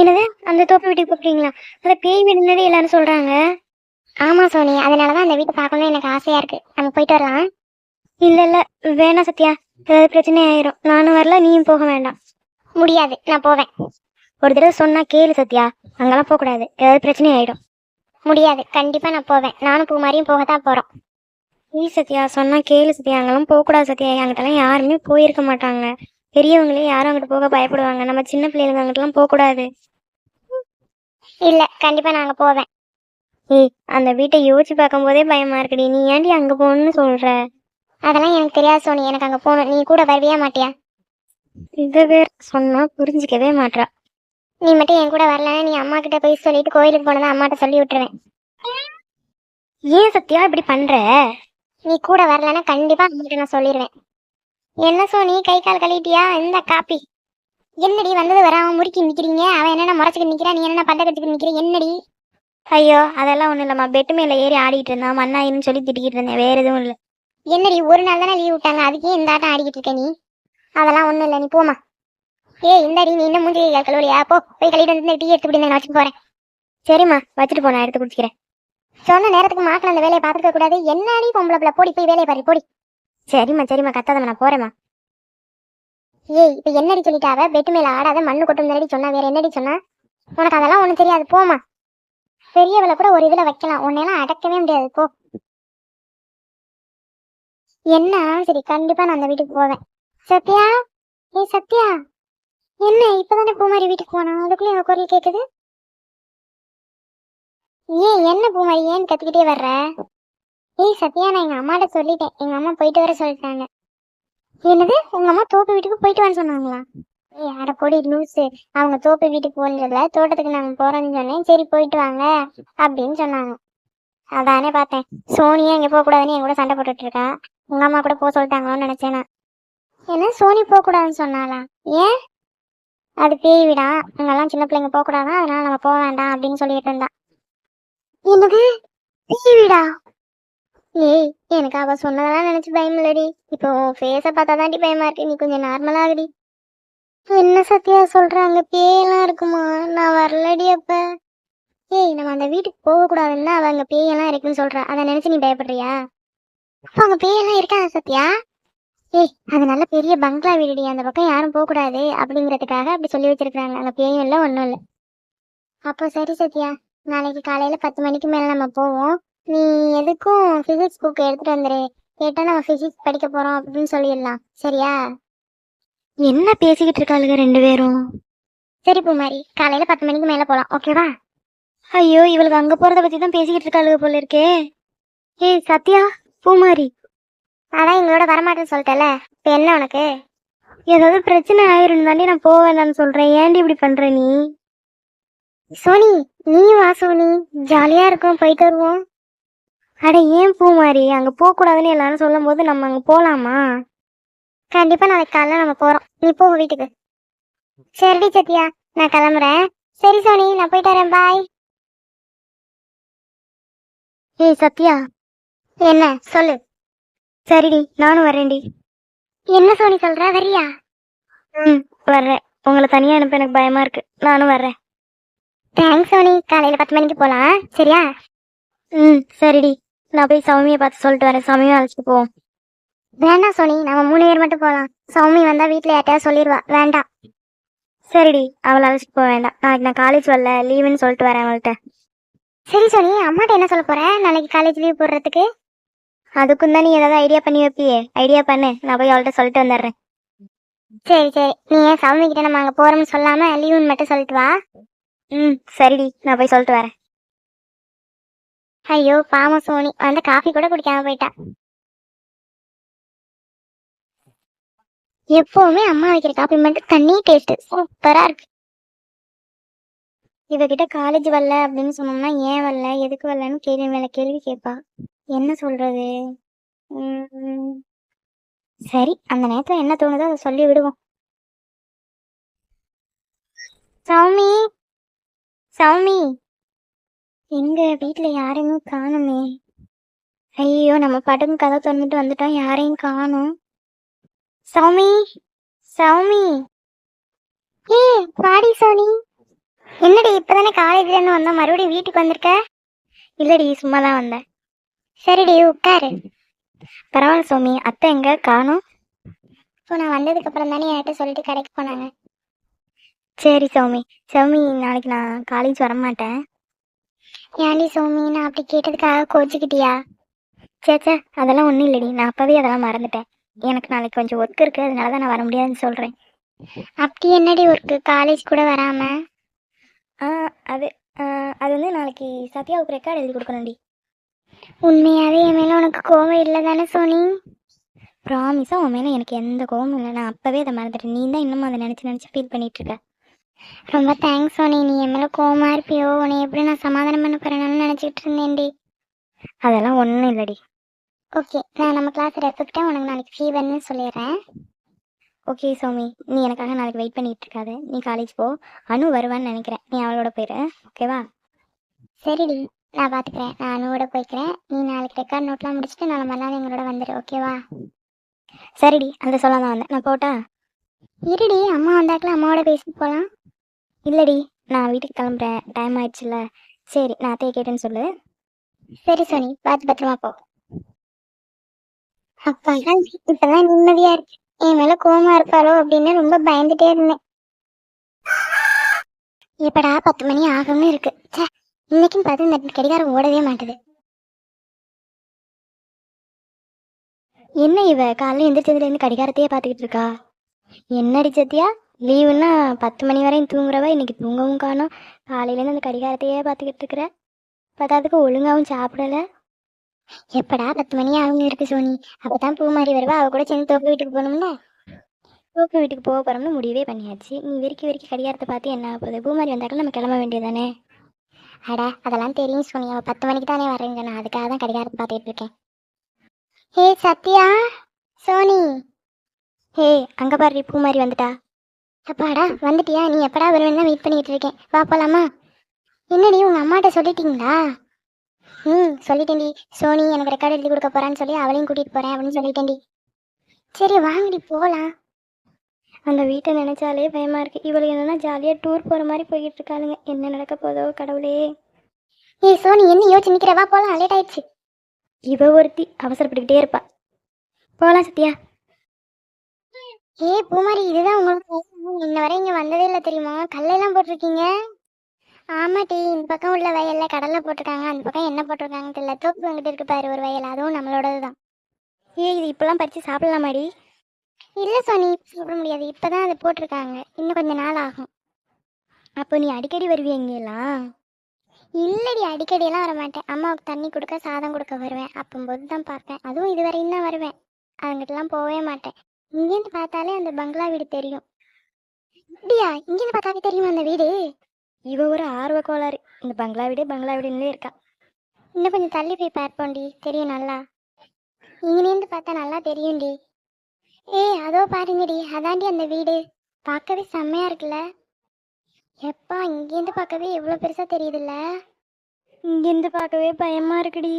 என்னது? அந்த தோப்பு வீட்டுக்கு போகிறீங்களா அந்த பேய் வீடுனது எல்லாரும் சொல்கிறாங்க ஆமாம் சோனி அதனாலதான் அந்த வீட்டை பார்க்கணும்னு எனக்கு ஆசையாக இருக்குது நம்ம போயிட்டு வரலாம். இல்லை இல்லை வேணாம் சத்யா. ஏதாவது பிரச்சனை ஆயிரும். நானும் வரல நீயும் போக வேண்டாம். முடியாது நான் போவேன். ஒரு தடவை சொன்னால் கேளு சத்யா. அங்கெல்லாம் போகக்கூடாது ஏதாவது பிரச்சனை ஆயிடும். முடியாது கண்டிப்பாக நான் போவேன். நானும் பூ மாதிரியும் போக தான் போகிறோம் நீ சத்யா சொன்னால் கேளு சத்யா. அங்கெல்லாம் போகக்கூடாது சத்யா. அங்கிட்டலாம் யாருமே போயிருக்க மாட்டாங்க. பெரியவங்களே யாரும் அங்கிட்டு போக பயப்படுவாங்க. நம்ம சின்ன பிள்ளைங்க அங்கிட்டலாம் போக கூடாது இல்ல கண்டிப்பா நாங்க போவேன். ஏய் அந்த வீட்டை யோசிச்சு பார்க்கும்போதே பயமா இருக்குடி. நீ ஏன்டி அங்க போகணும்னு சொல்ற? அதெல்லாம் எனக்கு தெரியாது சோனி. எனக்கு அங்க போகணும். நீ கூட வருவியா மாட்டியா? இத வேற சொன்னா புரிஞ்சுக்கவே மாட்றா. நீ மட்டும் என் கூட வரலன்னா நீ அம்மா கிட்ட போய் சொல்லிட்டு கோயிலுக்கு போனதை அம்மாட்ட சொல்லி விட்டுருவேன். ஏன் சத்யா இப்படி பண்ற? நீ கூட வரலன்னா கண்டிப்பா அம்மாட்ட நான் சொல்லிடுவேன் என்ன சோனி கை கால் கழுவிட்டியா? இந்த காப்பி. என்னடி வந்தது வராம முறுக்கி நிக்கிறீங்க? அவன் என்னென்ன முறைச்சிட்டு நிக்கிறா? நீ என்னென்ன பட்ட கட்டிட்டு நிக்கிற? என்னடி? ஐயோ அதெல்லாம் ஒண்ணும் இல்லம்மா. பெட்டு மேல ஏறி ஆடிட்டு இருந்தான். மண்ணாயின்னு சொல்லி திட்டிக்கிட்டு இருந்தேன். வேற எதுவும் இல்ல. என்னடி ஒரு நாள் தானே லீவ் விட்டாங்க. அதுக்கே இந்த ஆட்டம் ஆடிக்கிட்டு இருக்க நீ? அதெல்லாம் ஒண்ணும் இல்ல. நீ போமா ஏய் இந்தாடி நீ இன்னும் மூஞ்சி கை கழுவலையா போ போய் கழுவிட்டு வந்து டீ எடுத்து நான் வச்சுட்டு போறேன். சரிம்மா வச்சுட்டு போ. நான் எடுத்து குடிச்சிக்கிறேன். சொன்ன நேரத்துக்கு மாக்கில் அந்த வேலையை பார்த்துக்க கூடாது. என்னடி பொம்பளை பிள்ளை? போடி போய் வேலையை பாரு போடி. சரிம்மா சரிம்மா கத்தாதம்மா நான் போறேம்மா. ஏய் இப்ப என்னடி சொல்லிட்டாவ பெட்டு மேல ஆடாத மண்ணு கொட்டும் தானடி சொன்னா வேற என்னடி சொன்னா? உனக்கு அதெல்லாம் ஒண்ணும் தெரியாது போமா பெரியவளை கூட ஒரு இதுல வைக்கலாம். உன்னையெல்லாம் அடக்கவே முடியாது போ. என்ன சரி கண்டிப்பா நான் அந்த வீட்டுக்கு போவேன். சத்யா? ஏ சத்யா? என்ன இப்பதானே பூமாரி வீட்டுக்கு போனா? அதுக்குள்ள எங்க குரல் கேக்குது? ஏன் என்ன பூமாரி ஏன் கத்துக்கிட்டே வர்ற? ஏய் சத்யா நான் எங்கள் அம்மாட்ட சொல்லிட்டேன். எங்கள் அம்மா போயிட்டு வர சொல்லிட்டாங்க. என்னது? உங்கள் அம்மா தோப்பு வீட்டுக்கு போயிட்டு வரேன்னு சொன்னாங்களா? ஏய் அட பொடி லூஸு அவங்க தோப்பு வீட்டுக்கு போனதுல தோட்டத்துக்கு நாங்கள் போறோம்னு சொன்னேன். சரி போயிட்டு வாங்க அப்படின்னு சொன்னாங்க. அதானே பார்த்தேன். சோனியா இங்கே போகக்கூடாதுன்னு என் கூட சண்டை போட்டுட்டு இருக்கா. உங்க அம்மா கூட போக சொல்லிட்டாங்களோன்னு நினச்சேன் நான். என்ன? சோனி போகக்கூடாதுன்னு சொன்னாலாம் ஏன்? அது பேய் வீடா? அங்கெல்லாம் சின்ன பிள்ளைங்க போகக்கூடாதா? அதனால நம்ம போக வேண்டாம் அப்படின்னு சொல்லிட்டு இருந்தா. என்னது? பேய் வீடா? ஏய் எனக்கு அவ சொன்னதெல்லாம் நினைச்சு பயம் இல்லடி இப்போ ஃபேஸ பார்த்தா தாண்டி பயமா இருக்கு. நீ கொஞ்சம் நார்மலா ஆகுடி என்ன சத்யா சொல்றாங்க பேயெல்லாம் இருக்குமா? நான் வரலடி அப்ப. ஏய் நம்ம அந்த வீட்டுக்கு போக கூடாதுன்னா அவ அங்க பேயெல்லாம் இருக்குன்னு சொல்றா. அதை நினைச்சு நீ பயப்படுறியா? அப்ப அங்க பேயெல்லாம் இருக்காங்க சத்யா? ஏய் அது நல்ல பெரிய பங்களா வீடுடி. அந்த பக்கம் யாரும் போக கூடாது அப்படிங்கறதுக்காக அப்படி சொல்லி வச்சிருக்காங்க அங்க பேயும் இல்ல ஒன்றும் இல்ல. அப்போ சரி சத்யா நாளைக்கு காலையில பத்து மணிக்கு மேல நம்ம போவோம். நீ எதுக்கும் பிசிக்ஸ் புக் எடுத்துட்டு வந்துரு. கேட்டா நம்ம பிசிக்ஸ் படிக்க போறோம் அப்படின்னு சொல்லிடலாம். சரியா? என்ன பேசிக்கிட்டு இருக்காளுங்க ரெண்டு பேரும்? சரி பூமாரி காலையில பத்து மணிக்கு மேல போலாம். ஓகேவா ஐயோ இவளுக்கு அங்க போறத பத்தி தான் பேசிக்கிட்டு இருக்காளுங்க போல இருக்கே. ஏய் சத்யா பூமாரி. அதான் எங்களோட வரமாட்டேன்னு சொல்லிட்டல இப்ப என்ன உனக்கு? ஏதாவது பிரச்சனை ஆயிரும் தாண்டி நான் போவேன்னு சொல்றேன். ஏன்டி இப்படி பண்ற நீ? சோனி நீ வா சோனி. ஜாலியா இருக்கும் போயிட்டு வருவோம். அட ஏன் பூ மாதிரி அங்கே போகக்கூடாதுன்னு எல்லாரும் சொல்லும் போது நம்ம அங்கே போகலாமா கண்டிப்பாக நாளைக்கு காலைல நம்ம போகிறோம் நீ போ வீட்டுக்கு. சரிடி சத்யா நான் கிளம்புறேன். சரி சோனி நான் போயிட்டு வரேன். பாய். ஏய் சத்யா. என்ன? சொல்லு. சரிடி நானும் வரேன்டி. என்ன சோனி சொல்ற? வரியா ம் வர்றேன். உங்களை தனியாக அனுப்ப எனக்கு பயமா இருக்கு. நானும் வர்றேன். தேங்க்ஸ் சோனி. காலையில் பத்து மணிக்கு போகலாம் சரியா? ம் சரிடி. நான் போய் சௌமியை பார்த்து சொல்லிட்டு வரேன். சௌமியும் அழைச்சிட்டு போவோம். வேண்டாம் சோனி நம்ம மூணு பேர் மட்டும் போகலாம் சௌமி வந்தா வீட்டில் யார்ட்டையா சொல்லிடுவா வேண்டாம். சரிடி அவளை அழைச்சிட்டு போக வேண்டாம். நாளைக்கு நான் காலேஜ் வரல லீவுன்னு சொல்லிட்டு வரேன் அவள்கிட்ட. சரி சோனி அம்மாட்ட என்ன சொல்ல போறேன் நாளைக்கு காலேஜ் லீவ் போடுறதுக்கு? அதுக்கும் தான் நீ ஏதாவது ஐடியா பண்ணி வைப்பியே. ஐடியா பண்ணு. நான் போய் அவள்கிட்ட சொல்லிட்டு வந்துடுறேன். சரி சரி. நீ ஏன் சௌமி கிட்ட நம்ம அங்கே போறோம்னு சொல்லாம லீவுன்னு மட்டும் சொல்லிட்டு வா. ம் சரிடி. நான் போய் சொல்லிட்டு வரேன். ஐயோ பாம சோனி. வந்து காஃபி கூட குடிக்காம போயிட்டா. எப்பவுமே அம்மா வைக்கிற காஃபி மட்டும் தண்ணி டேஸ்ட் சூப்பரா இருக்கு. இவகிட்ட காலேஜ் வரல அப்படின்னு சொன்னோம்னா ஏன் வரல? எதுக்கு வரலன்னு கேள்வி மேல கேள்வி கேட்பா. என்ன சொல்றது? சரி அந்த நேரத்துல என்ன தோணுதோ அதை சொல்லி விடுவோம். சௌமி! சௌமி! எங்க வீட்டுல யாரையும் காணுமே. ஐயோ நம்ம பாட்டுக்கும் கதை திறந்துட்டு வந்துட்டோம் யாரையும் காணும். சௌமி சௌமி. ஏ பாடி சோனி என்னடி இப்பதானே காலேஜ்ல வந்தோம் மறுபடியும் வீட்டுக்கு வந்திருக்க? இல்லடி சும்மா தான் வந்தேன். சரிடி உட்காரு. பரவாயில்ல சோமி அத்தை எங்க? காணும். இப்போ நான் வந்ததுக்கு அப்புறம் தானே என்கிட்ட சொல்லிட்டு கடைக்கு போனாங்க. சரி சௌமி சௌமி நாளைக்கு நான் காலேஜ் வரமாட்டேன். ஏன்டி சௌமி நான் அப்படி கேட்டதுக்காக கோச்சிக்கிட்டியா? சேச்சே அதெல்லாம் ஒன்றும் இல்லடி. நான் அப்போவே அதெல்லாம் மறந்துட்டேன். எனக்கு நாளைக்கு கொஞ்சம் ஒர்க் இருக்குது அதனால தான் நான் வர முடியாதுன்னு சொல்கிறேன் அப்படி என்னடி ஒர்க்கு காலேஜ் கூட வராமல் அது அது வந்து நாளைக்கு சத்யாவுக்கு ரெக்கார்டு எழுதி கொடுக்கணும்டி. உண்மையாகவே என் மேலே உனக்கு கோவம் இல்லை தானே சோனி ப்ராமிஸாக உன் மேலே எனக்கு எந்த கோவமும் இல்லை. நான் அப்போவே அதை மறந்துட்டேன். நீ தான் இன்னமும் அதை நினச்சி நினச்சி ஃபீல் பண்ணிட்டு இருக்க. ரொம்ப தேங்க்ஸ் சோனி. நீ என் மேலே கோமா இருப்பியோ? உன்னை எப்படி நான் சமாதானம் பண்ண போகிறேன்னு நினச்சிக்கிட்டு இருந்தேன்டி. அதெல்லாம் ஒன்றும் இல்லடி. ஓகே நான் நம்ம கிளாஸ் ரெஃபெக்டாக உனக்கு நாளைக்கு ஃபீவர்னு சொல்லிடுறேன். ஓகே சோமி நீ எனக்காக நாளைக்கு வெயிட் பண்ணிட்டு இருக்காது. நீ காலேஜ் போ. அனு வருவான்னு நினைக்கிறேன். நீ அவளோட போயிரு. ஓகேவா சரிடி நான் பார்த்துக்கிறேன் நான் அனுவோட போய்க்கிறேன். நீ நாளைக்கு ரெக்கார்ட் நோட்லாம் முடிச்சுட்டு நாளை மறுநாள் எங்களோட வந்துடு ஓகேவா சரிடி அந்த சொல்ல தான் வந்தேன். நான் போட்டா? இருடி அம்மா வந்தாக்கல. அம்மாவோட பேசிட்டு போகலாம் இல்லடி நான் வீட்டுக்கு கிளம்புறேன். டைம் ஆயிடுச்சுல. சரி நான் அத்தையை கேட்டேன்னு சொல்லு. சரி சோனி பார்த்து பத்திரமா போ. அப்பா இப்பதான் நிம்மதியா இருக்கு. என் மேல கோமா இருப்பாளோ அப்படின்னு ரொம்ப பயந்துட்டே இருந்தேன். எப்படா பத்து மணி ஆகும்னு இருக்கு. இன்னைக்கும் பார்த்து இந்த கடிகாரம் ஓடவே மாட்டுது. என்ன இவ? காலையில் எந்திரிச்சதுல இருந்து கடிகாரத்தையே பார்த்துக்கிட்டு இருக்கா? என்னடி சத்தியா லீவுன்னா பத்து மணி வரையும் தூங்குறவ இன்றைக்கி தூங்கவும் காணும். காலையிலேருந்து அந்த கடிகாரத்தையே பார்த்துக்கிட்டு இருக்கிற. பத்தாதுக்கு ஒழுங்காகவும் சாப்பிடலை. எப்படா பத்து மணி ஆகுங்க இருக்கு சோனி. அப்போ தான் பூ மாதிரி வருவா. அவள் கூட சேர்ந்து தோப்பு வீட்டுக்கு போகணும்னா தோப்பு வீட்டுக்கு போக போகிறோம்னு முடிவே பண்ணியாச்சு. நீ வெறிக்கி வெறிக்கி கடிகாரத்தை பார்த்து என்ன ஆக போகுது? பூ மாதிரி வந்தாக்க நம்ம கிளம்ப வேண்டியதானே அட அதெல்லாம் தெரியும் சோனி. அவள் பத்து மணிக்கு தானே வரேங்க. நான் அதுக்காக தான் கடிகாரத்தை பார்த்துட்டு இருக்கேன். ஹே சத்யா! சோனி! ஹே அங்கே பாரு பூ மாதிரி வந்துட்டா. அப்பாடா வந்துட்டியா? நீ எப்படா வருவேன்னு தான் வெயிட் பண்ணிட்டு இருக்கேன். வா போலாமா? என்னடி உங்க அம்மாட்ட சொல்லிட்டீங்களா? ம் சொல்லிட்டேன்டி. சோனி எனக்கு ரெக்கார்டு எழுதி கொடுக்க போறான்னு சொல்லி அவளையும் கூட்டிட்டு போறேன் அப்படின்னு சொல்லிட்டேன்டி. சரி வாங்கடி போகலாம் அந்த வீட்டை நினைச்சாலே பயமா இருக்கு. இவளுக்கு என்னன்னா ஜாலியா டூர் போற மாதிரி போய்கிட்டு இருக்காளுங்க. என்ன நடக்க போதோ கடவுளே. ஏய் சோனி என்ன யோசிச்சு நிக்கிற? வா போலாம். லேட் ஆயிடுச்சு. இவ ஒருத்தி அவசரப்பட்டுக்கிட்டே இருப்பா. போலாம் சத்யா. ஏ பூமாரி இதுதான் உங்களுக்கு இன்ன வரை இங்க வந்ததே இல்லை தெரியுமா? கல்லையெல்லாம் போட்டிருக்கீங்க? ஆமாட்டி இந்த பக்கம் உள்ள வயல்ல கடலை போட்டிருக்காங்க. அந்த பக்கம் என்ன போட்டிருக்காங்க தெரியல. தோப்பு வந்துட்டு இருக்கு பாரு ஒரு வயல். அதுவும் நம்மளோடது தான். ஏ இது இப்பெல்லாம் பறிச்சு சாப்பிடலாமாடி இல்லை சோனி இப்ப சாப்பிட முடியாது. இப்பதான் அது போட்டிருக்காங்க. இன்னும் கொஞ்ச நாள் ஆகும். அப்போ நீ அடிக்கடி வருவிய இங்கெல்லாம் இல்லடி அடிக்கடியெல்லாம் வர மாட்டேன் அம்மாவுக்கு தண்ணி கொடுக்க சாதம் கொடுக்க வருவேன். அப்போம்போது தான் பார்ப்பேன். அதுவும் இதுவரையும் தான் வருவேன். அவங்ககிட்டலாம் போகவே மாட்டேன். இங்கேருந்து பார்த்தாலே அந்த பங்களா வீடு தெரியும். அப்படியா? இங்கேருந்து பார்த்தாவே தெரியுமா அந்த வீடு? இவ ஒரு ஆர்வ கோளாறு இந்த பங்களா வீடு பங்களா வீடுன்னு இருக்கா. இன்னும் கொஞ்சம் தள்ளி போய் பார்ப்போம்டி தெரியும் நல்லா. இங்கிலேருந்து பார்த்தா நல்லா தெரியும்டி. ஏய் அதோ பாருங்கடி. அதாண்டி அந்த வீடு. பார்க்கவே செம்மையா இருக்குல்ல. எப்பா இங்கேருந்து பார்க்கவே எவ்வளோ பெருசா தெரியுதுல்ல. இங்கேருந்து பார்க்கவே பயமா இருக்குடி.